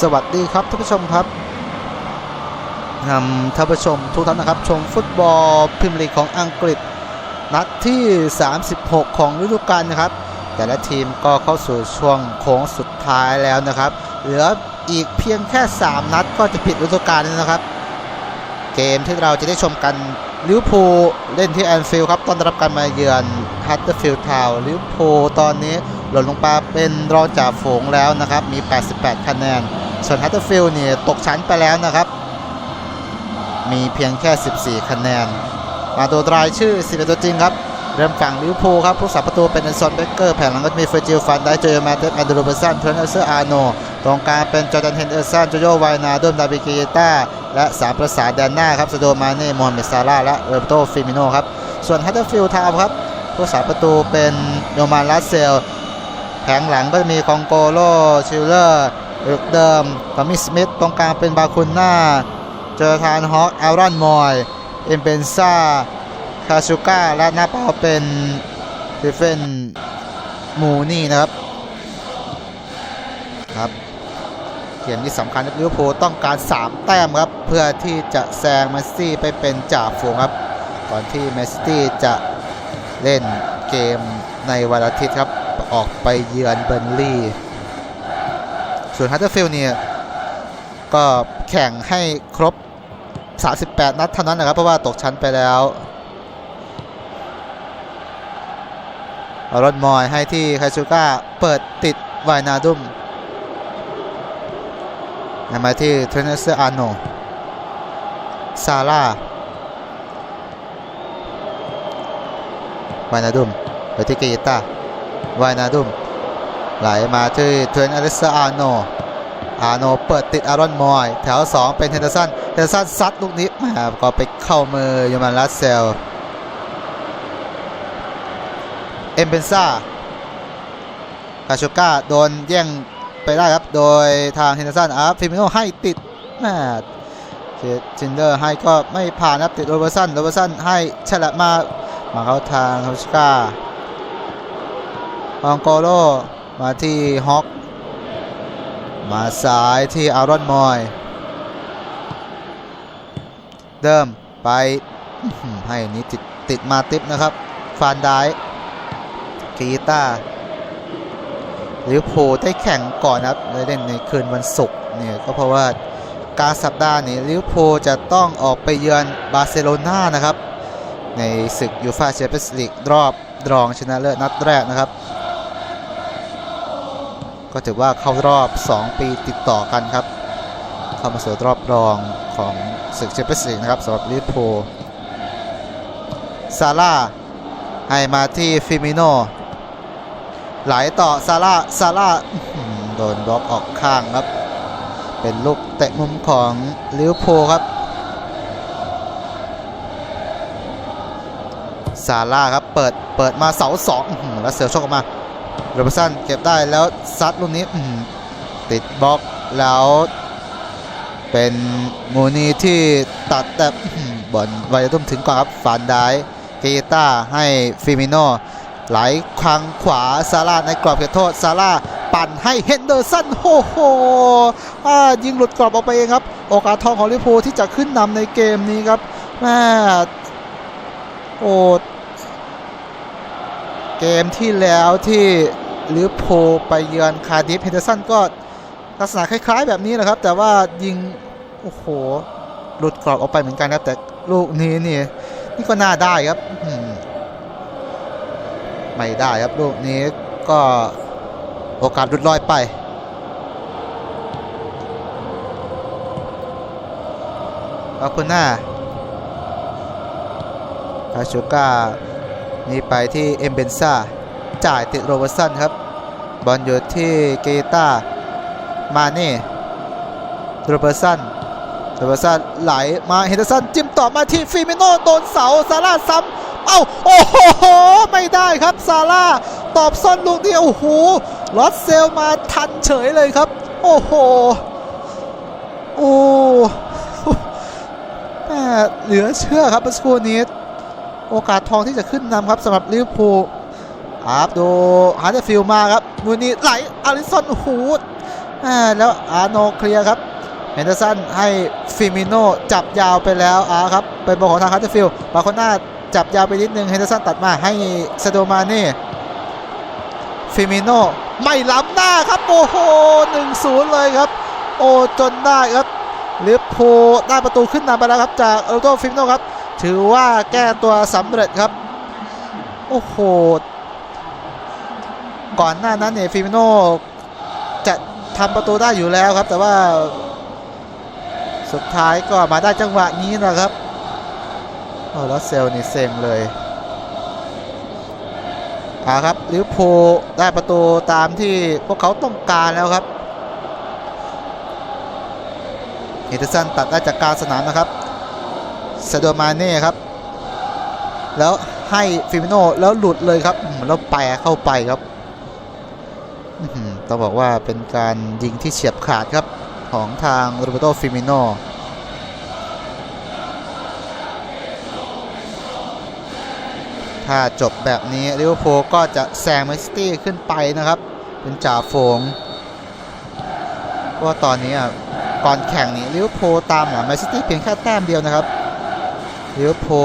สวัสดีครับท่านผู้ชมครับนำท่านผู้ชมทุกท่านนะครับ ชมฟุตบอลพรีเมียร์ลีกของอังกฤษ นัดที่ 36 ของฤดูกาลนะครับ แต่ละทีมก็เข้าสู่ช่วงโค้งสุดท้ายแล้วนะครับ เหลืออีกเพียงแค่ 3 นัดก็จะปิดฤดูกาลแล้วนะครับ เกมที่เราจะได้ชมกันลิวพูเล่นที่แอนฟิลด์ครับต้อนรับการมาเยือนฮัตเตอร์ฟิลด์ทาวน์ลิวพูตอนนี้หล่นลงมาเป็นรองจ่าฝูงแล้วนะครับ มี 88 คะแนน ส่วนฮัตเตอร์ฟิลด์เนี่ยตกชั้นไปแล้วนะครับ มีเพียงแค่ 14 คะแนน มาดูรายชื่อ 11 ตัวจริงครับ เริ่มฝั่งลิเวอร์พูลครับผู้สับประตูเป็นเอนซอนเบเกอร์ แผงหลังก็มีเฟอร์จิลฟันได้เจอมาเตสแอนดรูเบอร์สันเทรนเอร์เซอร์อาร์โนตรงกลางเป็นจอร์แดนเฮนเดอร์สันโจโยไวนาโดมดาบิเกเยต้าและสามประสานแดนหน้าครับสโดมาเน่โมฮัมเหม็ดซาร่าและโรเบโตฟิมิโนครับส่วนฮัตเตอร์ฟิลด์ทาวครับผู้สาประตูเป็นโยมานลัสเซลแผงหลังก็จะมีคองโกโลชิลเลอร์ อกเดิมทอมมี่สมิธตรงกลางเป็นบาคุนนาเจอทานฮอกอารอนมอยเอ็มเบนซ่าคาชูก้าและหน้าเป้าเป็นเทเฟนมูนี่นะครับครับเกมที่สำคัญลิเวอร์พูลต้องการ 3 แต้มครับ เพื่อที่จะแซงเมสซี่ไปเป็นจ่าฝูงครับ ก่อนที่เมสซี่จะเล่นเกมในวันอาทิตย์ครับ ออกไปเยือนเบอร์นลีย์ ส่วนฮัตเตอร์ฟิลเนี่ยก็แข่งให้ครบ 38 นัดเท่านั้นนะครับ เพราะว่าตกชั้นไปแล้วรอนมอยให้ที่คาชูก้าเปิดติดไวนาดุมนำมาที่เทรนเนอร์เซอร์อาโนซาร่าวายนาดุมไปที่เกยต้าวายนาดุม ไหลมาที่เทรนอร์เซอาโน อาโนเปิดติดอารอนมอย แถว 2 เป็นเฮนเดอร์สันเฮนเดอร์สันซัดลูกนี้แมาก็ไปเข้ามือโยมันลัสเซล เอ็มเบนซ่าคาโชก้าโดนแย่งไปได้ครับ โดยทางเฮนเดอร์สันอาร์ฟิมิโนให้ติดแม่จินเดอร์ให้ก็ไม่ผ่านครับติดโรเบอร์สันโรเบอร์สันให้ฉลับมามาเข้าทางคาโชก้าองโกโล มาที่ฮอก มาซ้ายที่อารอนมอย เดิมไปอื้อหือให้นี้ติดติดมาติปนะครับ ฟานได้กีตาร์ลิวอร์พูลได้แข่งก่อนนะครับได้เล่นในคืนวันศุกร์เนี่ยก็เพราะว่ากลารสัปดาห์นี้ลิเวอร์พูลจะต้องออกไปเยือนบาร์เซโลนานะครับ ในศึกยูฟ่าแชมเปี้ยนส์ลีกรอบรองชนะเลิศนัดแรกนะครับ ก็ถือว่าเข้ารอบ 2 ปีติดต่อกันครับ เข้ามาสู่รอบรองของศึกแชมเปี้ยนส์ลีกนะครับสำหรับลิเวอร์พูลซาร่าให้มาที่ฟิมิโนไหลต่อซาร่าซาร่าโดนบล็อกออกข้างครับ เป็นลูกเตะมุมของลิเวอร์พูลครับซาร่าครับเปิดเปิดมาเสาสองแล้วเสือโชกออกมา โรเบอร์สันเก็บได้แล้วซัดลูกนี้ติดบล็อกแล้วเป็นมูนีที่ตัดแต่บอลไวจะทุ่มถึงก่อนครับฟานได้เกต้าให้ฟิมิโนไหลควังขวาซาร่าในกรอบเขตโทษซาร่าปั่นให้เฮนเดอร์สันโอ้โหยิงหลุดกรอบออกไปเองครับ โอกาสทองของลิเวอร์พูลที่จะขึ้นนำในเกมนี้ครับแม่โอ้เกมที่แล้วที่ ลิเวอร์พูลไปเยือนคาร์ดิฟเฮนเดอร์สันก็ลักษณะคล้าย ๆ แบบนี้นะครับ แต่ว่ายิง โอ้โห หลุดกรอบออกไปเหมือนกันครับ แต่ลูกนี้นี่นี่ก็น่าได้ครับไม่ได้ครับลูกนี้ก็โอกาสหลุดลอยไปอบคุณหน้าคาชูก้านี่ไปที่เอ็มเบนซ่าจ่ายติดโรเบอร์สันครับ บอลอยู่ที่เกตามาเน่โรเบอร์สันโรเบอร์สันไหลมาเฮนเดอร์สันจิ้มต่อมาที่ฟิมิโนโดนเสาซาร่าซ้ำเอ้าโอ้โหไม่ได้ครับซาร่าตอบซ่อนลูกนี้โอ้โหลอสเซลมาทันเฉยเลยครับ โอ้โหโอ้แม่เหลือเชื่อครับเมื่อสักครู่นี้ โอกาสทองที่จะขึ้นนำครับสำหรับลิเวอร์พูล ครับดูฮาร์ดฟิลมาครับนูนีไหลอาริสันหอ่าแล้วอาร์โนเคลียร์ครับเฮนเดอร์สันให้ฟิมิโนจับยาวไปแล้วอาร์ครับเป็นบอลของทางฮัตเตอร์ฟิลบาโคน่าจับยาวไปนิดนึงเฮนเดอร์สันตัดมาให้ซาโดมาเน่ฟิมิโนไม่ล้ำหน้าครับโอ้โห1-0เลยครับ โอ้จนได้ครับลิเวอร์พูได้ประตูขึ้นนำไปแล้วครับจากโรโตฟิมิโนครับ ถือว่าแก้ตัวสำเร็จครับ โอ้โห ก่อนหน้านั้นเนี่ยฟิมิโนจะทำประตูได้อยู่แล้วครับ แต่ว่าสุดท้ายก็มาได้จังหวะนี้นะครับโอ้แล้วเซลนี่เซ็งเลยอ่าครับลิวอร์พูได้ประตูตามที่พวกเขาต้องการแล้วครับเฮเดอร์สันตัดได้จากกลารสนามนะครับซโดมาเน่ครับ แล้วให้ฟิมิโนแล้วหลุดเลยครับแล้วแปรเข้าไปครับ ต้องบอกว่าเป็นการยิงที่เฉียบขาดครับ ของทางโรเบโตฟิมิโนถ้าจบแบบนี้ลิเวอร์พูลก็จะแซงแมนซิตี้ขึ้นไปนะครับ เป็นจ่าฝูงว่าตอนนี้อะก่อนแข่งนี้ลิเวอร์พูลตามหลังแมนซิตี้เพียงแค่แต้มเดียวนะครับลิเวอร์พูล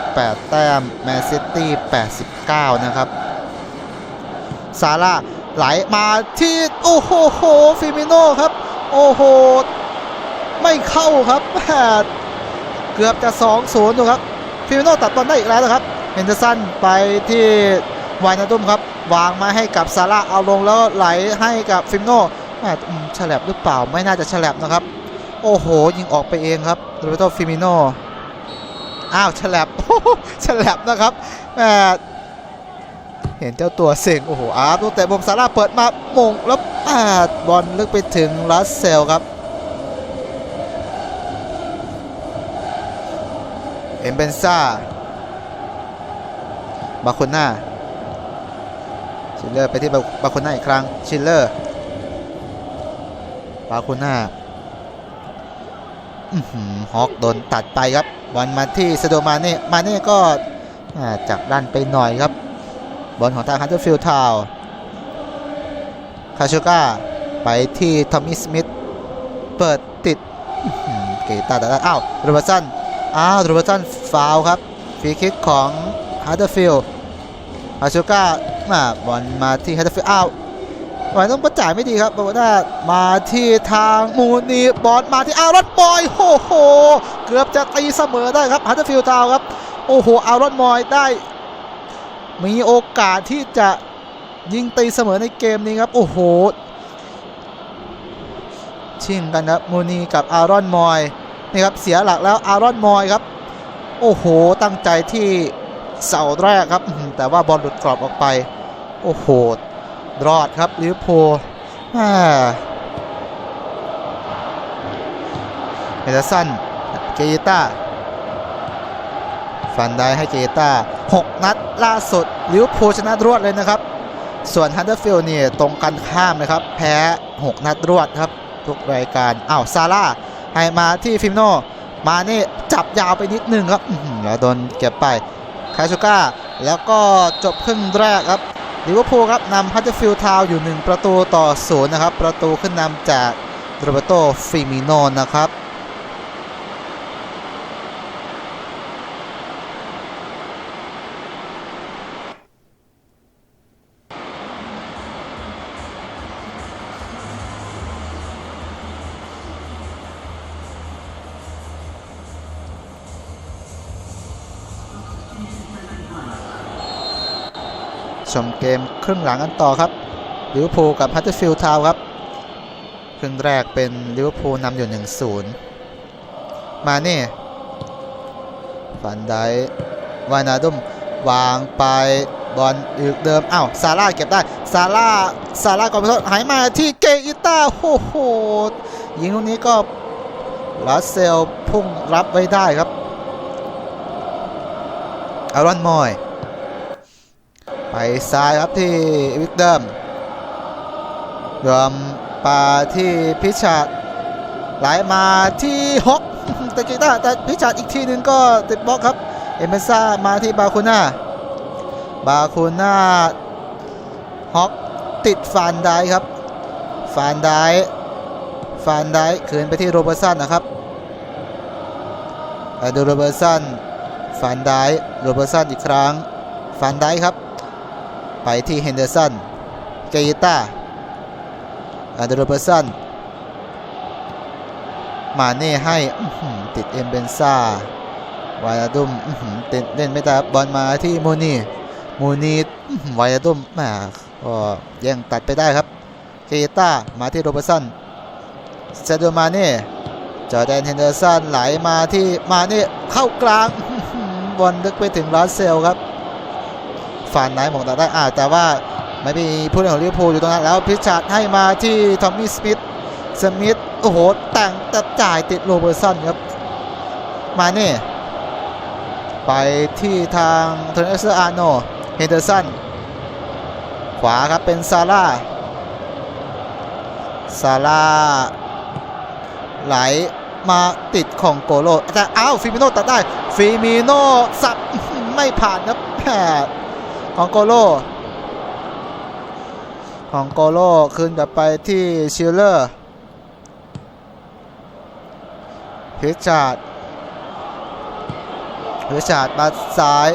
88 แต้มแมนซิตี้89 นะครับซาร่า ไหลมาที่โอ้โหโหฟิมิโน่ครับ โอ้โห ไม่เข้าครับแหม่เกือบจะ2-0ดูครับฟิมิโน่ตัดบอลได้อีกแล้วนะครับเฮนเดอร์สันไปที่วายนาดุมครับ วางมาให้กับซาร่าเอาลงแล้วไหลให้กับฟิมิโน่แหม่อืมฉลับหรือเปล่าไม่น่าจะฉลับนะครับ โอ้โห ยิงออกไปเองครับโรเบโตฟิมิโน่อ้าวฉลับฉลับนะครับแหม เห็นเจ้าตัวเซ็งโอ้โหอาร์ตแต่บอมซาร่าเปิดมามงแล้วอ่าบอลลึกไปถึงลัสเซลครับเอ็มเบนซ่าบาโคน่าชิลเลอร์ไปที่บาบาโคน่าอีกครั้งชิลเลอร์บาโคน่าฮอกโดนตัดไปครับบอลมาที่สโดมาเน่มาเน่ก็จับด้านไปหน่อยครับ บอลของทางฮันเตอร์ฟิลด์ทาวคาชูก้าไปที่ทอมมี่สมิธเปิดติดเกตาแต่อ้าวโรเบอร์สันอ้าวโรเบอร์สันฟาวครับฟรีคิกของฮันเตอร์ฟิลด์คาชูก้ามาบอลมาที่ฮันเตอร์ฟิลด์อ้าวหมายต้องประจ่ายไม่ดีครับบาด้ามาที่ทางมูนีบอลมาที่อารอนบอยโอ้โห เกือบจะตีเสมอได้ครับฮันเตอร์ฟิลด์ทาวครับ โอ้โหอารอนบอยได้ มีโอกาสที่จะยิงตีเสมอในเกมนี้ครับ โอ้โหชิงกันครับมูนีกับอารอนมอยนี่ครับเสียหลักแล้วอารอนมอยครับ โอ้โหตั้งใจที่เสาแรกครับ แต่ว่าบอลหลุดกรอบออกไป โอ้โหรอดครับลิเวอร์พูลอ่เฮเดสันเกยต้าฟันได้ให้เกยต้า 6 นัดล่าสุดลิวพูชนะรวดเลยนะครับ ส่วนฮันเดอร์ฟิลด์เนี่ยตรงกันข้ามนะครับ แพ้ 6 นัดรวดครับ ทุกรายการอ้าวซาร่าให้มาที่ฟิมโน มาเนี่จับยาวไปนิดนึงครับแล้วโดนเก็บไปคาชูก้าแล้วก็จบครึ่งแรกครับลิเวอร์พูลครับนำฮัตเตอร์ฟิลด์ทาวอยู่ 1 ประตูต่อศูนย์นะครับ ประตูขึ้นนำจากโรเบโตฟิมิโนนะครับ ชมเกมครึ่งหลังกันต่อครับลิเวอร์พูลกับฮัตเตอร์ฟิลด์ทาวนครับครึ่งแรกเป็นลิเวอร์พูลนำอยู่ 1-0 มาเน่ฟันได้วานาดุมวางไปบอลอีกเดิมอ้าวซาร่าเก็บได้ซาร่าซาร่าก่อนไปโทษหายมาที่เกอิต้าโอ้โหยิงลูกนี้ก็ลัสเซลพุ่งรับไว้ได้ครับอารอนมอย ไปซ้ายครับที่วิกเดิมรวมปาที่พิชาดไหลมาที่ฮอกแต่กีตาร์แต่พิชาดอีกทีนึงก็ติดบล็อกครับ เอเมซ่ามาที่บาคูน่าบาคูน่าฮอกติดฟานไดครับ ฟานไดฟานไดค์คืนไปที่โรเบอร์สันนะครับดูโรเบอร์สันฟานไดค์โรเบอร์สันอีกครั้งฟานไดค์ครับ ไปที่เฮนเดอร์สันเกยต้าไปดูโรเบอร์สันมาเน่ให้ติดเอ็มเบนซ่าวายาดุมอื้อหือติดเล่นไม่ได้บอลมาที่มูนีมูนีอื้อหือวายาดุมแหมก็แย่งตัดไปได้ครับเกยต้ามาที่โรเบอร์สันเซโดมาเน่จอแดนเฮนเดอร์สันไหลมาที่มาเน่เข้ากลางบอลลึกไปถึงลาสเซลครับ ฟานไนท์มองตัดได้อ่าแต่ว่าไม่มีผู้เล่นของลิเวอร์พูลอยู่ตรงนั้นแล้วพิชาร์ดให้มาที่ทอมมี่สมิธสมิธโอ้โหแต่งแต่จ่ายติดโรเบอร์สันครับมาเน่ไปที่ทางเทนเนสเซอร์อาร์โนเฮนเดอร์สันขวาครับเป็นซาร่าซาร่าไหลมาติดของโกโลแต่อ้าวฟิมิโนตัดได้ฟิมิโนสับไม่ผ่านครับแหม่ ของโกโลของโกโลคืนกลับไปที่ชิลเลอร์พิชาร์ดพิชาร์ดมาซ้าย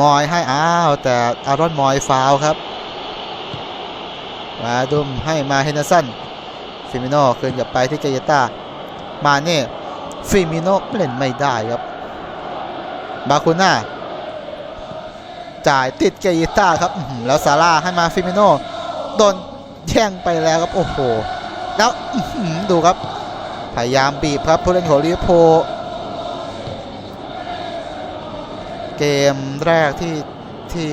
มอยให้อ้าว แต่อารอนมอยฟาวครับมาดุมให้มาเฮนเดอร์สันฟิมิโนคืนกลับไปที่เกยต้า มาเน่ฟิมิโนเล่นไม่ได้ครับ บาคูน่า จ่ายติดเกยต้าครับแล้วซาร่าให้มาฟิมิโนโดนแย่งไปแล้วครับโอ้โห แล้วดูครับ พยายามบีบครับผู้เล่นของลิเวอร์พูลเกมแรกที่ที่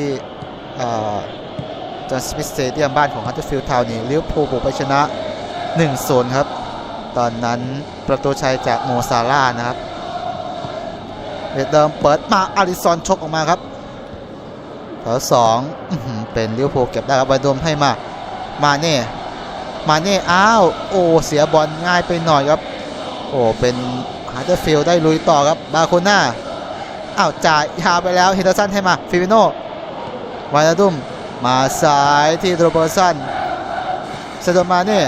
จอห์นสมิธสเตเดียมบ้านของฮัตเตอร์ฟิลด์ทาวน์นี่ลิเวอร์พูลบุกไปชนะ 1-0 ครับ ตอนนั้นประตูชัยจากโมซาร่านะครับเวดเดิมเปิดมาอาริซอนชกออกมาครับ แถวสองเป็นลิเวอร์พูลเก็บได้ครับไวโดมให้มา มาเน่มาเน่อ้าวโอ้เสียบอลง่ายไปหน่อยครับ โอ้เป็นฮัตเตอร์ฟิลได้ลุยต่อครับบาโคน่าอ้าวจ่ายยาวไปแล้วเฮนเดอร์สันให้มาฟิมิโนวานาดุมมาซ้ายที่โรเบอร์สันเซโดมาเน่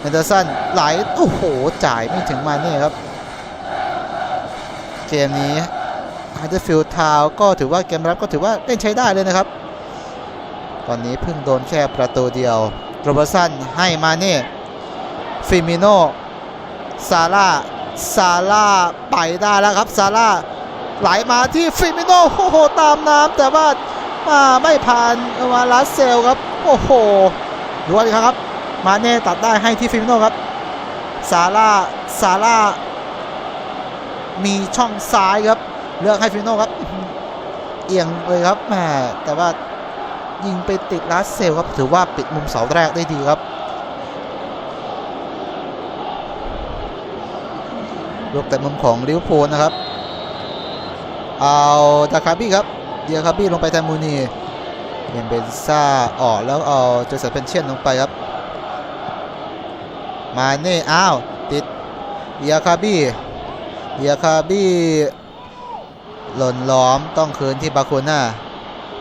เฮนเดอร์สันไหลโอ้โหจ่ายไม่ถึงมาเน่ครับ เกมนี้ ฮัตเตอร์ฟิลด์ทาวก็ถือว่าเกมรับก็ถือว่าเล่นใช้ได้เลยนะครับ ตอนนี้เพิ่งโดนแค่ประตูเดียวโรเบอร์สันให้มาเน่ฟิมิโนซาร่าซาร่าไปได้แล้วครับซาร่าไหลมาที่ฟิมิโนโอ้โหตามน้ำแต่ว่ามาไม่ผ่านมาลาสเซลครับ โอ้โหดูดีครับ มาเน่ตัดได้ให้ที่ฟิมิโนครับซาร่าซาร่ามีช่องซ้ายครับ เลือกให้ฟิโน่ครับ เอียงเลยครับแหมแต่ว่ายิงไปติดลาสเซลครับ ถือว่าปิดมุมเสาแรกได้ดีครับลูกแต่มุมของลิเวอร์พูลนะครับ เอาดาคาบี้ครับ เดียคาบี้ลงไปแทนมูนีเอ็นเบนซ่าออกแล้วเอาเจสันเพนเชียนลงไปครับ มาเน่อ้าว ติดเดียคาบี้เดียคาบี้ หล่นล้อมต้องคืนที่บาโคน่า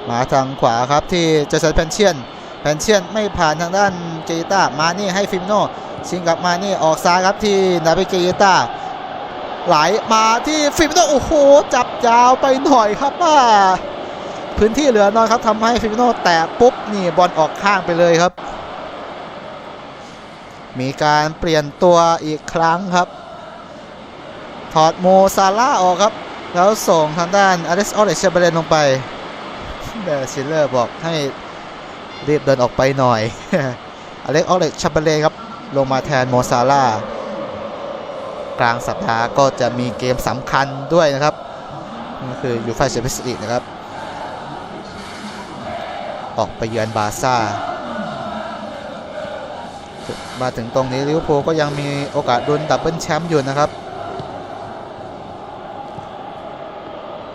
มาทางขวาครับที่เจสันเพนเชียนเพนเชียนไม่ผ่านทางด้านเกยต้ามาเน่ให้ฟิมโนชิงกับมาเน่ออกซ้ายครับที่นาเบเกยต้าไหลมาที่ฟิมโนโอ้โหจับยาวไปหน่อยครับว่าพื้นที่เหลือน้อยครับทำให้ฟิมโนแตะปุ๊บนี่บอลออกข้างไปเลยครับ มีการเปลี่ยนตัวอีกครั้งครับ ถอดโมซาร่าออกครับ แล้วส่งทางด้านอเล็กซ์ออเรชเบเลนลงไปแต่ชิลเลอร์บอกให้รีบเดินออกไปหน่อยอเล็กซ์ออเรชเบเลนครับ ลงมาแทนโมซาร่ากลางสัปดาห์ก็จะมีเกมสำคัญด้วยนะครับก็คือยูฟ่าแชมเปี้ยนส์ลีกนะครับ ออกไปเยือนบาร์ซ่ามาถึงตรงนี้ลิเวอร์พูลก็ยังมีโอกาสลุ้นดับเบิลแชมป์อยู่นะครับ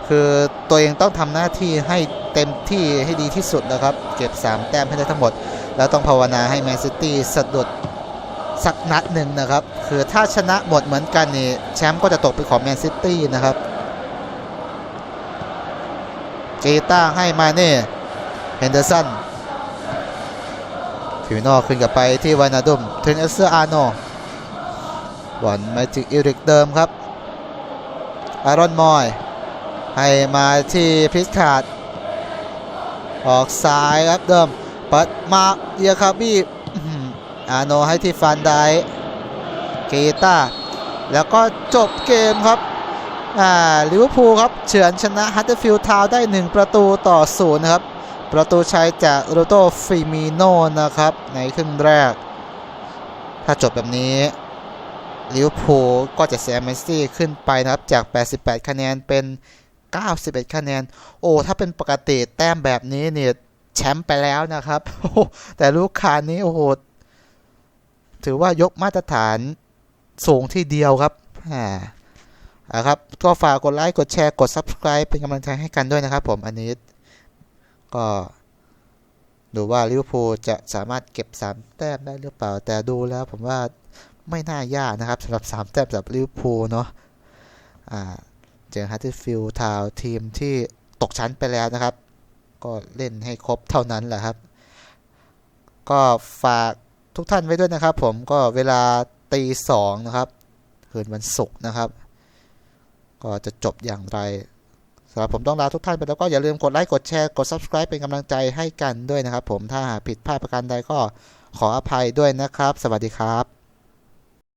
คือตัวเองต้องทำหน้าที่ให้เต็มที่ให้ดีที่สุดนะครับ เก็บ 3 แต้มให้ได้ทั้งหมด แล้วต้องภาวนาให้แมนซิตี้สะดุดสักนัดหนึ่งนะครับ คือถ้าชนะหมดเหมือนกันนี่แชมป์ก็จะตกเป็นของแมนซิตี้นะครับเกต้าให้มาเน่เฮนเดอร์สันฟิวโนขึ้นกับไปที่วานาดุมเทนเอสเซอร์อาร์โนบอลมาจิกอิริกเดิมครับอารอนมอย ให้มาที่พิสคาดออกซ้ายครับเดิมเปิดมาเดียคาบี้อื้อหืออาโนให้ที่ฟันไดเกตาแล้วก็จบเกมครับอ่าลิเวอร์พูลครับเฉือนชนะฮัตเตอร์ฟิลด์ทาวได้ 1 ประตูต่อศูนย์นะครับ ประตูชัยจากโรโตฟิมิโนนะครับ ในครึ่งแรก ถ้าจบแบบนี้ลิเวอร์พูลก็จะแซงแมนซิตี้ขึ้นไปนะครับ จาก 88 คะแนนเป็น 91 คะแนน โอ้ถ้าเป็นปกติแต้มแบบนี้เนี่ยแชมป์ไปแล้วนะครับโอ้แต่ลูกคานี้โอ้โหถือว่ายกมาตรฐานสูงที่เดียวครับอ่าอ่าครับ ก็ฝากกดไลค์ กดแชร์ กด Subscribe เป็นกำลังใจให้กันด้วยนะครับผมอันนี้ ก็ดูว่าลิเวอร์พูลจะสามารถเก็บ 3 แต้มได้หรือเปล่า แต่ดูแล้วผมว่าไม่น่ายากนะครับสำหรับ 3 แต้มสำหรับลิเวอร์พูลเนาะอ่า เจอฮัตตอร์ฟิลทาวทีมที่ตกชั้นไปแล้วนะครับ ก็เล่นให้ครบเท่านั้นแหละครับ ก็ฝากทุกท่านไว้ด้วยนะครับ ผมก็เวลาตีสองนะครับคืนวันศุกร์นะครับ ก็จะจบอย่างไรสำหรับผมต้องลาทุกท่านไปแล้วก็อย่าลืมกดไลค์กดแชร์กด subscribe เป็นกำลังใจให้กันด้วยนะครับ ผมถ้าหาผิดพลาดประการใดก็ขออภัยด้วยนะครับ สวัสดีครับ